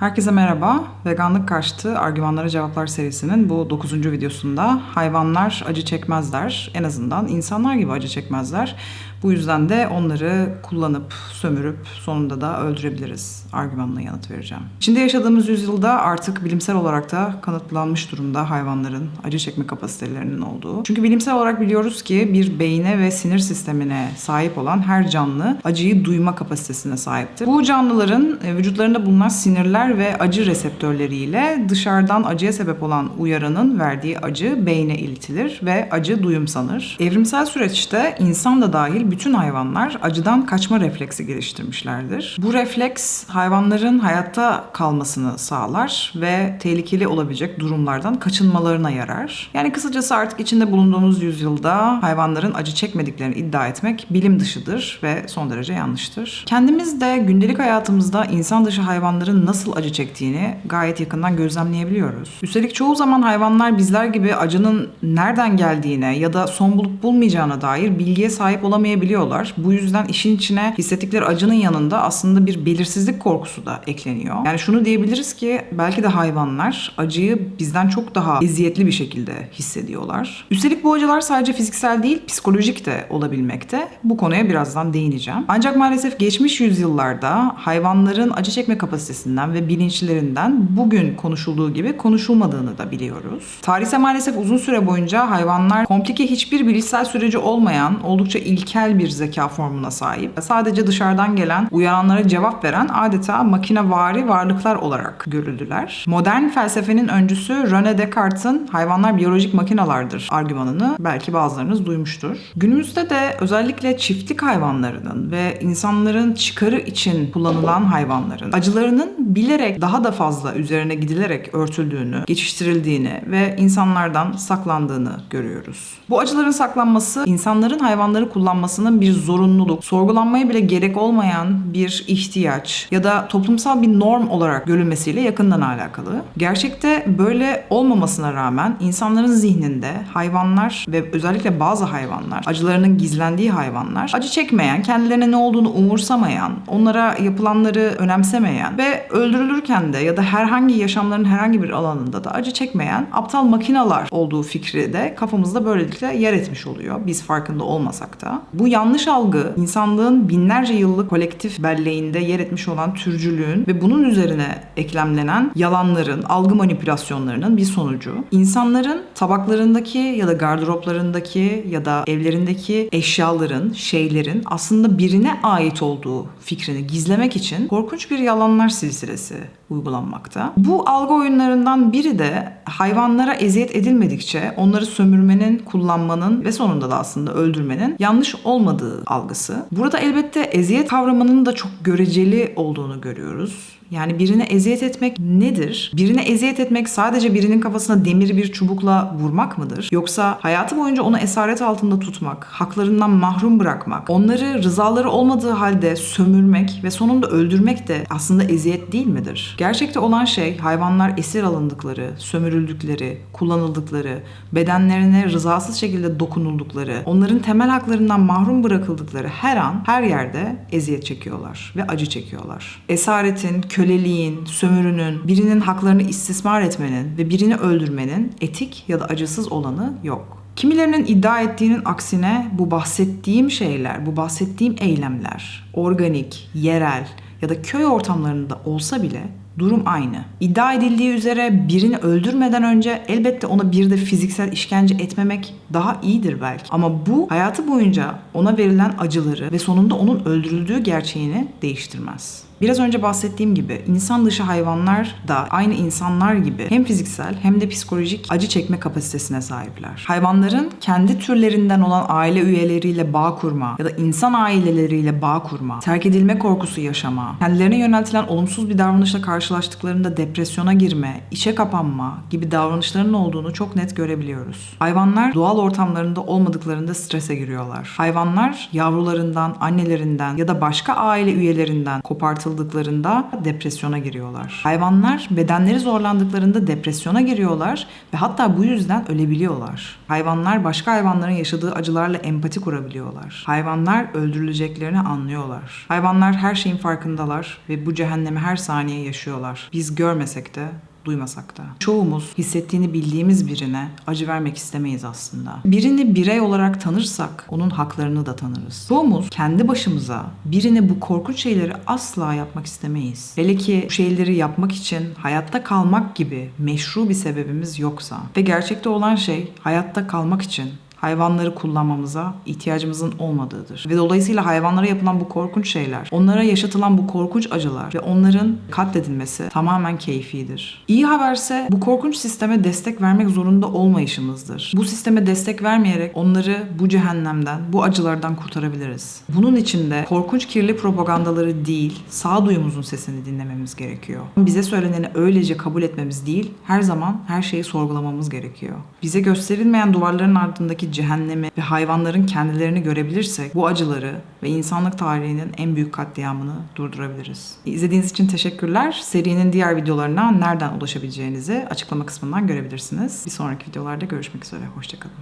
Herkese merhaba. Veganlık karşıtı argümanlara cevaplar serisinin bu 9. videosunda hayvanlar acı çekmezler. En azından insanlar gibi acı çekmezler. Bu yüzden de onları kullanıp, sömürüp sonunda da öldürebiliriz argümanına yanıt vereceğim. İçinde yaşadığımız yüzyılda artık bilimsel olarak da kanıtlanmış durumda hayvanların acı çekme kapasitelerinin olduğu. Çünkü bilimsel olarak biliyoruz ki bir beyne ve sinir sistemine sahip olan her canlı acıyı duyma kapasitesine sahiptir. Bu canlıların e, vücutlarında bulunan sinirler ve acı reseptörleriyle dışarıdan acıya sebep olan uyaranın verdiği acı beyne iletilir ve acı duyum sanır. Evrimsel süreçte insan da dahil bütün hayvanlar acıdan kaçma refleksi geliştirmişlerdir. Bu refleks hayvanların hayatta kalmasını sağlar ve tehlikeli olabilecek durumlardan kaçınmalarına yarar. Yani kısacası artık içinde bulunduğumuz yüzyılda hayvanların acı çekmediklerini iddia etmek bilim dışıdır ve son derece yanlıştır. Kendimiz de gündelik hayatımızda insan dışı hayvanların nasıl acı çektiğini gayet yakından gözlemleyebiliyoruz. Üstelik çoğu zaman hayvanlar bizler gibi acının nereden geldiğine ya da son bulup bulmayacağına dair bilgiye sahip olamayabiliyorlar. Bu yüzden işin içine hissettikleri acının yanında aslında bir belirsizlik korkusu da ekleniyor. Yani şunu diyebiliriz ki belki de hayvanlar acıyı bizden çok daha eziyetli bir şekilde hissediyorlar. Üstelik bu acılar sadece fiziksel değil psikolojik de olabilmekte. Bu konuya birazdan değineceğim. Ancak maalesef geçmiş yüzyıllarda hayvanların acı çekme kapasitesinden ve bilinçlerinden bugün konuşulduğu gibi konuşulmadığını da biliyoruz. Tarihte maalesef uzun süre boyunca hayvanlar komplike hiçbir bilişsel süreci olmayan oldukça ilkel bir zeka formuna sahip. Sadece dışarıdan gelen uyaranlara cevap veren adeta makinevari varlıklar olarak görüldüler. Modern felsefenin öncüsü René Descartes'in hayvanlar biyolojik makinalardır argümanını belki bazılarınız duymuştur. Günümüzde de özellikle çiftlik hayvanlarının ve insanların çıkarı için kullanılan hayvanların acılarının bilerek daha da fazla üzerine gidilerek örtüldüğünü, geçiştirildiğini ve insanlardan saklandığını görüyoruz. Bu acıların saklanması insanların hayvanları kullanmasının bir zorunluluk, sorgulanmaya bile gerek olmayan bir ihtiyaç ya da toplumsal bir norm olarak görülmesiyle yakından alakalı. Gerçekte böyle olmamasına rağmen insanların zihninde hayvanlar ve özellikle bazı hayvanlar, acılarının gizlendiği hayvanlar, acı çekmeyen, kendilerine ne olduğunu umursamayan, onlara yapılanları önemsemeyen ve öldürülürken de ya da herhangi yaşamların herhangi bir alanında da acı çekmeyen aptal makinalar olduğu fikri de kafamızda böylelikle yer etmiş oluyor. Biz farkında olmasak da. Bu yanlış algı insanlığın binlerce yıllık kolektif belleğinde yer etmiş olan türcülüğün ve bunun üzerine eklemlenen yalanların, algı manipülasyonlarının bir sonucu. İnsanların tabaklarındaki ya da gardıroplarındaki ya da evlerindeki eşyaların, şeylerin aslında birine ait olduğu fikrini gizlemek için korkunç bir yalanlar silsilesi uygulanmakta. Bu algı oyunlarından biri de hayvanlara eziyet edilmedikçe onları sömürmenin, kullanmanın ve sonunda da aslında öldürmenin yanlış olmadığı algısı. Burada elbette eziyet kavramının da çok göreceli olduğunu görüyoruz. Yani birine eziyet etmek nedir? Birine eziyet etmek sadece birinin kafasına demir bir çubukla vurmak mıdır? Yoksa hayatı boyunca onu esaret altında tutmak, haklarından mahrum bırakmak, onları rızaları olmadığı halde sömürmek ve sonunda öldürmek de aslında eziyet değil midir? Gerçekte olan şey hayvanlar esir alındıkları, sömürüldükleri, kullanıldıkları, bedenlerine rızasız şekilde dokunuldukları, onların temel haklarından mahrum bırakıldıkları her an, her yerde eziyet çekiyorlar ve acı çekiyorlar. Esaretin, köleliğin, sömürünün, birinin haklarını istismar etmenin ve birini öldürmenin etik ya da acısız olanı yok. Kimilerinin iddia ettiğinin aksine bu bahsettiğim şeyler, bu bahsettiğim eylemler organik, yerel ya da köy ortamlarında olsa bile durum aynı. İddia edildiği üzere birini öldürmeden önce elbette ona bir de fiziksel işkence etmemek daha iyidir belki. Ama bu hayatı boyunca ona verilen acıları ve sonunda onun öldürüldüğü gerçeğini değiştirmez. Biraz önce bahsettiğim gibi insan dışı hayvanlar da aynı insanlar gibi hem fiziksel hem de psikolojik acı çekme kapasitesine sahipler. Hayvanların kendi türlerinden olan aile üyeleriyle bağ kurma ya da insan aileleriyle bağ kurma, terk edilme korkusu yaşama, kendilerine yöneltilen olumsuz bir davranışla karşılaştıklarında depresyona girme, içe kapanma gibi davranışların olduğunu çok net görebiliyoruz. Hayvanlar doğal ortamlarında olmadıklarında strese giriyorlar. Hayvanlar yavrularından, annelerinden ya da başka aile üyelerinden kopartıldığında kapatıldıklarında depresyona giriyorlar. Hayvanlar bedenleri zorlandıklarında depresyona giriyorlar ve hatta bu yüzden ölebiliyorlar. Hayvanlar başka hayvanların yaşadığı acılarla empati kurabiliyorlar. Hayvanlar öldürüleceklerini anlıyorlar. Hayvanlar her şeyin farkındalar ve bu cehennemi her saniye yaşıyorlar. Biz görmesek de duymasak da. Çoğumuz hissettiğini bildiğimiz birine acı vermek istemeyiz aslında. Birini birey olarak tanırsak onun haklarını da tanırız. Çoğumuz kendi başımıza birine bu korkunç şeyleri asla yapmak istemeyiz. Hele ki bu şeyleri yapmak için hayatta kalmak gibi meşru bir sebebimiz yoksa ve gerçekte olan şey hayatta kalmak için hayvanları kullanmamıza ihtiyacımızın olmadığıdır. Ve dolayısıyla hayvanlara yapılan bu korkunç şeyler, onlara yaşatılan bu korkunç acılar ve onların katledilmesi tamamen keyfidir. İyi haberse bu korkunç sisteme destek vermek zorunda olmayışımızdır. Bu sisteme destek vermeyerek onları bu cehennemden, bu acılardan kurtarabiliriz. Bunun için de korkunç kirli propagandaları değil, sağduyumuzun sesini dinlememiz gerekiyor. Bize söyleneni öylece kabul etmemiz değil, her zaman her şeyi sorgulamamız gerekiyor. Bize gösterilmeyen duvarların ardındaki cehennemi ve hayvanların kendilerini görebilirsek bu acıları ve insanlık tarihinin en büyük katliamını durdurabiliriz. İzlediğiniz için teşekkürler. Serinin diğer videolarına nereden ulaşabileceğinizi açıklama kısmından görebilirsiniz. Bir sonraki videolarda görüşmek üzere. Hoşçakalın.